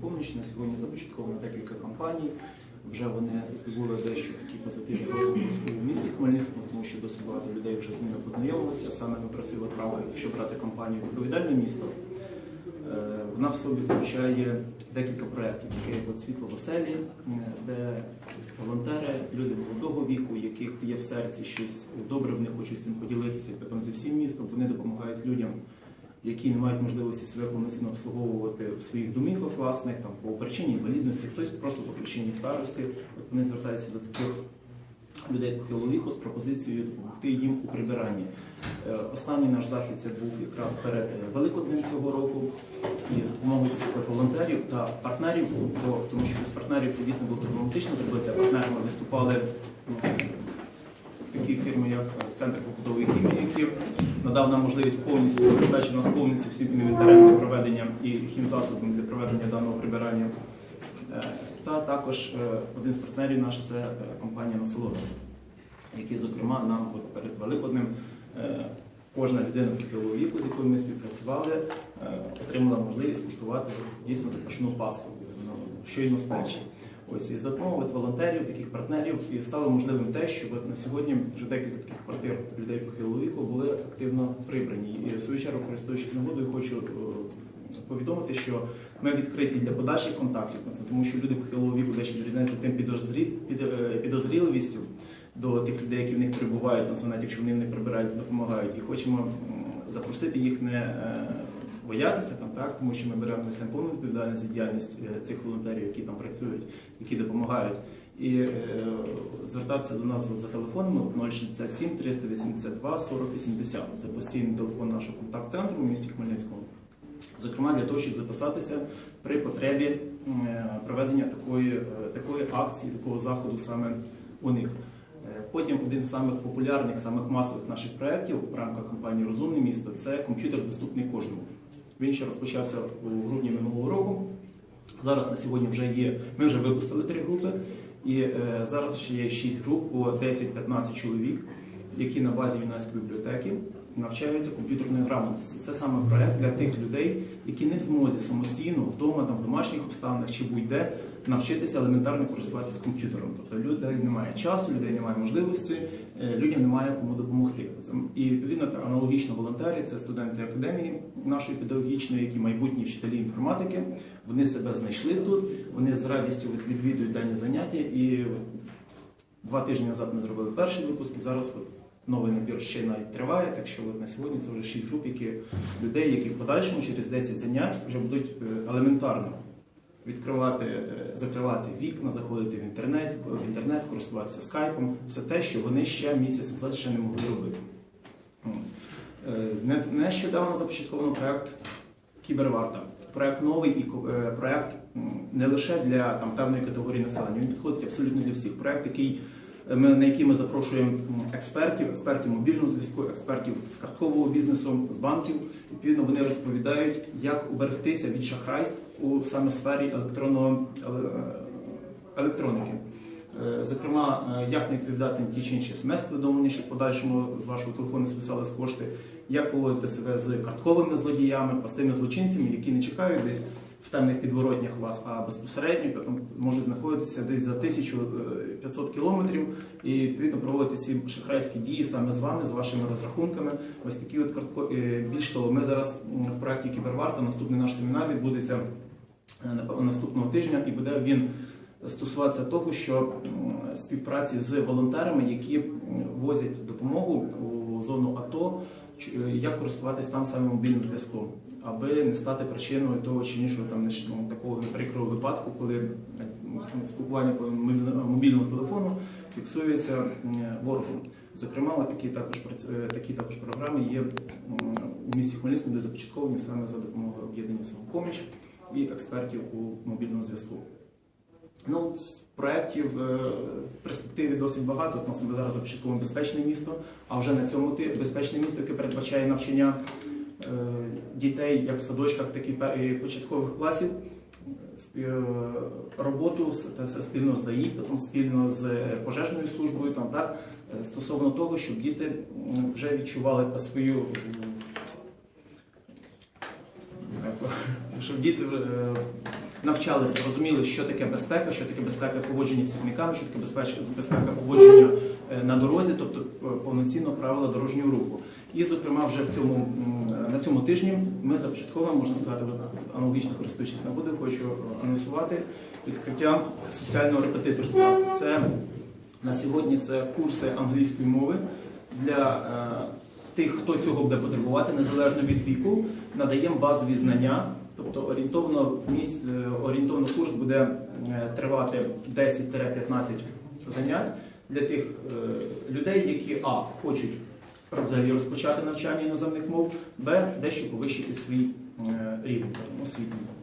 Помніч на сьогодні започатковано декілька кампаній. Вже вони здобули дещо такі позитивні розголоси у місті Хмельницькому, тому що досить багато людей вже з ними познайомилися. Саме ми працюємо в якщо брати кампанію відповідальне місто. Е, Вона в собі включає декілька проєктів, таке як світло в оселі, е, де волонтери, люди молодого віку, яких є в серці щось добре, вони хочуть з цим поділитися, потім зі всім містом вони допомагають людям які не мають можливості себе повноцінно обслуговувати в своїх домівках власних, там по причині інвалідності, хтось просто по причині старості. От вони звертаються до таких людей похилого віку з пропозицією допомогти їм у прибиранні. Е, Останній наш захід це був якраз перед е, Великоднем цього року. І за допомогою волонтерів та партнерів, тому що без партнерів це дійсно було проблематично зробити. а Партнерами виступали м, такі фірми, як Центр побудови хімії, які надав нам можливість повністю забезпечити нас повністю всім інвентарем для проведення і хімзасобами для проведення даного прибирання. Е, Та також е, один з партнерів наш це е, компанія Насолода, які, зокрема, нам перед Великоднем кожна людина похилого віку, з якою ми співпрацювали, отримала можливість куштувати дійсно запашну пасху це воно щойно з печі. Ось і допомогою волонтерів, таких партнерів, і стало можливим те, що на сьогодні вже декілька таких квартир людей похилого віку були активно прибрані. І в свою чергу, користуючись нагодою, хочу е, повідомити, що ми відкриті для подальших контактів тому що люди похилого віку дещо відрізняються тим е, підозріливістю до тих людей, які в них перебувають на занятті, якщо вони них прибирають, допомагають. І хочемо запросити їх не е, боятися там, так, тому що ми беремо на себе повну відповідальність за діяльність е, цих волонтерів, які там працюють, які допомагають. І е, звертатися до нас за телефонами 067 382 40 80. Це постійний телефон нашого контакт-центру у місті Хмельницькому. Зокрема, для того, щоб записатися при потребі е, проведення такої, е, такої акції, такого заходу саме у них. Потім один з самих популярних, самих масових наших проєктів в рамках компанії Розумне місто це комп'ютер доступний кожному. Він ще розпочався у грудні минулого року. Зараз на сьогодні вже є. Ми вже випустили три групи, і е, зараз ще є шість груп по 10-15 чоловік, які на базі юнацької бібліотеки навчаються комп'ютерної грамотності. Це саме проект для тих людей, які не в змозі самостійно вдома, там в домашніх обставинах чи будь-де навчитися елементарно користуватися комп'ютером. Тобто людей немає часу, людей немає можливості, е, людям немає кому допомогти. І відповідно аналогічно волонтери, це студенти академії нашої педагогічної, які майбутні вчителі інформатики. Вони себе знайшли тут, вони з радістю відвідують дані заняття. І два тижні назад ми зробили перший випуск, і зараз новий набір ще навіть триває. Так що от на сьогодні це вже шість груп, які людей, які в подальшому через 10 занять вже будуть е, елементарно відкривати, е, закривати вікна, заходити в інтернет, в інтернет, користуватися скайпом, все те, що вони ще місяць назад ще не могли робити. Е, не- Нещодавно започатковано проект Кіберварта. Проект новий і м, не лише для там, певної категорії населення, він підходить абсолютно для всіх. Проект, який на який ми запрошуємо експертів, експертів мобільного зв'язку, експертів з карткового бізнесу, з банків. Відповідно, вони розповідають, як уберегтися від шахрайств у саме сфері електронного електроніки. Е, Зокрема, е, як не відповідати ті чи інші смс-повідомлення, щоб в подальшому з вашого телефону списались кошти, як поводити себе з картковими злодіями, простими злочинцями, які не чекають десь в темних підворотнях вас, а безпосередньо там, можуть знаходитися десь за 1500 кілометрів і відповідно проводити ці шахрайські дії саме з вами, з вашими розрахунками. Ось такі от картко... е, Більш того, ми зараз в проєкті Кіберварта наступний наш семінар відбудеться е, наступного тижня, і буде він стосуватися того, що співпраці з волонтерами, які возять допомогу у зону АТО, е, як користуватись там саме мобільним зв'язком, аби не стати причиною того чи іншого там ну, такого прикрого випадку, коли е, спілкування по мобільному телефону фіксується ворогом. Зокрема, такі також е, такі також програми є у місті Хмельницькому, де започатковані саме за допомогою об'єднання самопоміч і експертів у мобільному зв'язку. Ну, проєктів е, в перспективі досить багато. От, нас ми зараз започатковуємо безпечне місто, а вже на цьому безпечне місто, яке передбачає навчання е, дітей як в садочках, так і початкових класів. Е, Роботу спільно з ДАІ, потім спільно з пожежною службою, там так е, стосовно того, щоб діти вже відчували по свою щоб діти е, навчалися, розуміли, що таке безпека, що таке безпека поводження з сірниками, що таке безпека поводження е, на дорозі, тобто е, повноцінно правила дорожнього руху. І, зокрема, вже в цьому на цьому тижні ми започатковуємо, можна сказати, аналогічно користуючись нагодою, хочу анонсувати відкриття соціального репетиторства. Це на сьогодні це курси англійської мови для е, тих, хто цього буде потребувати, незалежно від віку, надаємо базові знання. Тобто орієнтовно в міс... е, орієнтовно курс буде е, тривати 10-15 занять для тих е, людей, які а хочуть взагалі розпочати навчання іноземних мов, б дещо повищити свій рівень освітній.